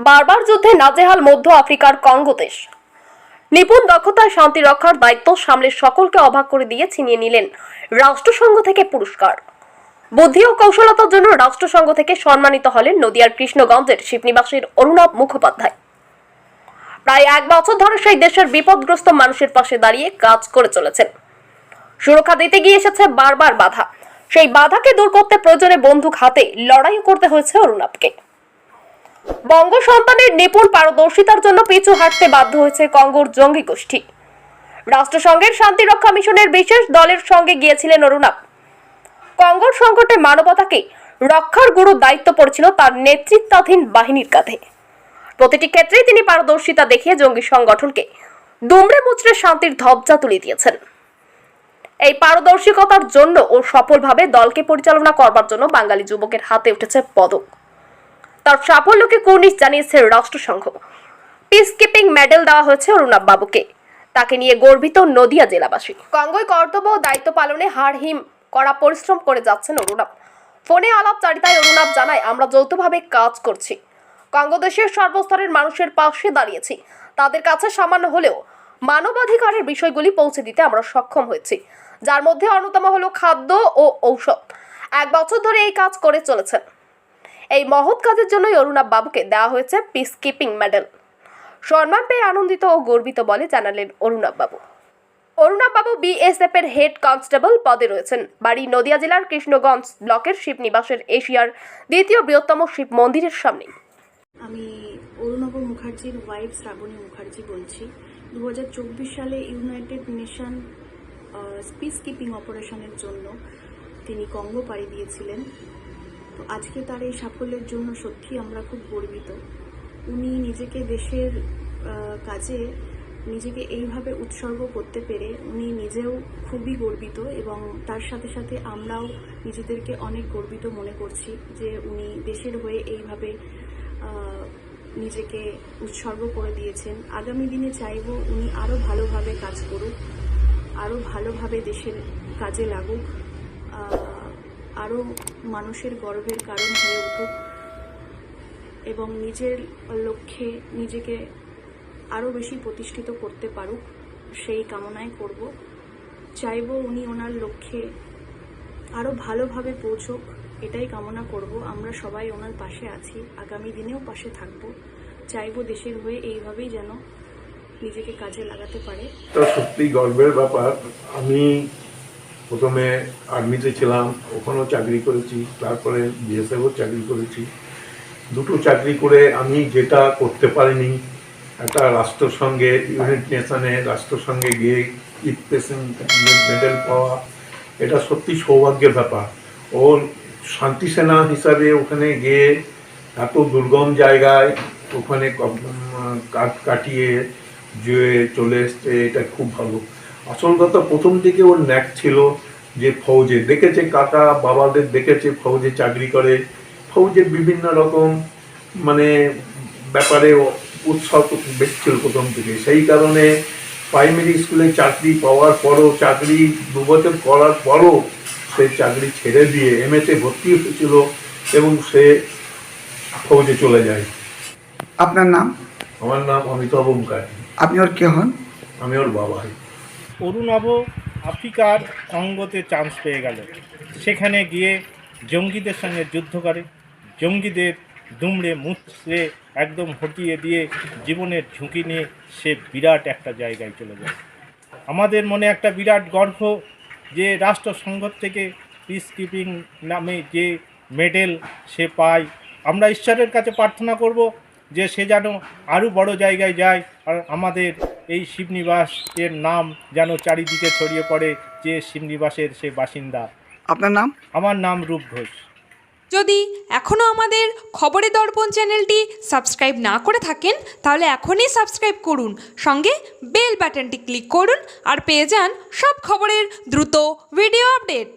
বারবার যুদ্ধে নাজেহাল মধ্য আফ্রিকার কঙ্গো দেশ। নিপুণ দক্ষতায় শান্তি রক্ষার দায়িত্ব সামলে সকলকে অবাক করে দিয়ে ছিনিয়ে নিলেন রাষ্ট্রসংঘ থেকে পুরস্কার। বুদ্ধি ও কৌশলতার জন্য রাষ্ট্রসংঘ থেকে সম্মানিত হলেন নদিয়ার কৃষ্ণগঞ্জের শিবনিবাসীর অরুণাভ মুখোপাধ্যায়। প্রায় এক বছর ধরে সেই দেশের বিপদগ্রস্ত মানুষের পাশে দাঁড়িয়ে কাজ করে চলেছেন। সুরক্ষা দিতে গিয়ে এসেছে বারবার বাধা। সেই বাধাকে দূর করতে প্রয়োজনে বন্দুক হাতে লড়াইও করতে হয়েছে অরুণাভকে বঙ্গ সন্তানের নিপুণ পারদর্শিতার জন্য পিছু হাঁটতে বাধ্য হয়েছে কঙ্গোর জঙ্গি গোষ্ঠী। রাষ্ট্রসংঘের শান্তিরক্ষা মিশনের বিশেষ দলের সঙ্গে গিয়েছিলেন অরুণাভ কঙ্গোর সংকটে মানবতাকে রক্ষার গুরু দায়িত্ব পড়েছিল তার নেতৃত্বাধীন বাহিনীর কাঁধে। প্রতিটি ক্ষেত্রেই তিনি পারদর্শিতা দেখিয়ে জঙ্গি সংগঠনকে দুমড়ে মুচড়ে শান্তির ধবজা তুলে দিয়েছেন। এই পারদর্শিকতার জন্য ও সফলভাবে দলকে পরিচালনা করবার জন্য বাঙালি যুবকের হাতে উঠেছে পদক। তার সাফল্যকে কুর্নিশ জানিয়েছে রাষ্ট্রসংঘ। পিস কিপিং মেডেল দেওয়া হয়েছে অরুণাভ বাবুকে। তাকে নিয়ে গর্বিত নদিয়া জেলাবাসী। কঙ্গোয় কর্তব্য ও দায়িত্ব পালনে হাড় হিম করা পরিশ্রম করে যাচ্ছেন অরুণাভ। ফোনে আলাপচারিতায় অরুণাভ জানায়, আমরা যৌথভাবে কাজ করছি। কঙ্গদেশের সর্বস্তরের মানুষের পাশে দাঁড়িয়েছি। তাদের কাছে সামান্য হলেও মানবাধিকারের বিষয়গুলি পৌঁছে দিতে আমরা সক্ষম হয়েছি। যার মধ্যে অন্যতম হলো খাদ্য ও ঔষধ। এক বছর ধরে এই কাজ করে চলেছেন। এই মহৎ কাজের জন্যই অরুণাভ বাবুকে দেওয়া হয়েছে পিস কিপিং মেডেল সম্মান পেয়ে আনন্দিত ও গর্বিত বলে জানালেন অরুণাভ বাবু অরুণাভ বাবু বিএসএফ এর হেড কনস্টেবল পদে রয়েছেন। বাড়ি নদিয়া জেলার কৃষ্ণগঞ্জ ব্লকের শিব নিবাসের এশিয়ার দ্বিতীয় বৃহত্তম শিব মন্দিরের সামনে। আমি অরুণব মুখার্জির ওয়াইফ শ্রাবণী মুখার্জি বলছি। দু হাজার চব্বিশ সালে ইউনাইটেড নেশন পিস কিপিং অপারেশনের জন্য তিনি কঙ্গো পাড়ি দিয়েছিলেন। তো আজকে তার এই সাফল্যের জন্য সত্যি আমরা খুব গর্বিত। উনি নিজেকে দেশের কাজে নিজেকে এইভাবে উৎসর্গ করতে পেরে উনি নিজেও খুবই গর্বিত এবং তার সাথে সাথে আমরাও নিজেদেরকে অনেক গর্বিত মনে করছি যে উনি দেশের হয়ে এইভাবে নিজেকে উৎসর্গ করে দিয়েছেন। আগামী দিনে চাইব উনি আরও ভালোভাবে কাজ করুক আরও ভালোভাবে দেশের কাজে লাগুক। আরও মানুষের গর্বের কারণ হয়ে উঠুক এবং নিজের লক্ষ্যে নিজেকে আরও বেশি প্রতিষ্ঠিত করতে পারুক, সেই কামনাই করব। চাইব উনি ওনার লক্ষ্যে আরও ভালোভাবে পৌঁছক, এটাই কামনা করব। আমরা সবাই ওনার পাশে আছি, আগামী দিনেও পাশে থাকব। চাইব দেশের হয়ে এইভাবেই যেন নিজেকে কাজে লাগাতে পারে। সত্যি গর্বের ব্যাপার। আমি প্রথমে আর্মিতে ছিলাম, ওখানেও চাকরি করেছি, তারপরে বিএসএফও চাকরি করেছি। দুটো চাকরি করে আমি যেটা করতে পারিনি, একটা রাষ্ট্রসংঘে, ইউনাইটেড নেশনে রাষ্ট্রসংঘে গিয়ে ইপ্রেসেন্ট মেডেল পাওয়া, এটা সত্যি সৌভাগ্যের ব্যাপার। ও শান্তি সেনা হিসাবে ওখানে গিয়ে এত দুর্গম জায়গায় ওখানে কাটিয়ে যে চলে এসছে, এটা খুব ভালো। আসল কথা প্রথম থেকে ওর ন্যাক ছিল যে ফৌজে দেখেছে কাকা বাবাদের দেখেছে ফৌজে চাকরি করে ফৌজের বিভিন্ন রকম মানে ব্যাপারে উৎসাহ বেশি ছিল প্রথম থেকে। সেই কারণে প্রাইমারি স্কুলে চাকরি পাওয়ার পরও চাকরি দু বছর করার পরও সে চাকরি ছেড়ে দিয়ে এমএতে ভর্তি হয়েছিল এবং সে ফৌজে চলে যায়। আপনার নাম? আমার নাম অমিতাভ মুখার্জি আপনি ওর কে হন? আমি ওর বাবা। হই অরুণাভ আফ্রিকার অঙ্গতে চান্স পেয়ে গেল। সেখানে গিয়ে জঙ্গিদের সঙ্গে যুদ্ধ করে। জঙ্গিদের দুমড়ে মুচড়ে একদম হটিয়ে দিয়ে জীবনের ঝুঁকি নিয়ে সে বিরাট একটা জায়গায় চলে যায়। আমাদের মনে একটা বিরাট গর্ব যে রাষ্ট্রসংঘ থেকে পিস কিপিং নামে যে মেডেল সে পায়। আমরা ঈশ্বরের কাছে প্রার্থনা করব যে সে যেন আরও বড় জায়গায় যায় আর আমাদের এই শিবনিবাস এর নাম যেন চারিদিকে ছড়িয়ে পড়ে যে শিবনিবাসের সে বাসিন্দা। আপনার নাম? আমার নাম রূপ ঘোষ। যদি এখনও আমাদের খবরের দর্পণ চ্যানেলটি সাবস্ক্রাইব না করে থাকেন তাহলে এখনই সাবস্ক্রাইব করুন সঙ্গে বেল বাটনটি ক্লিক করুন আর পেয়ে যান সব খবরের দ্রুত ভিডিও আপডেট।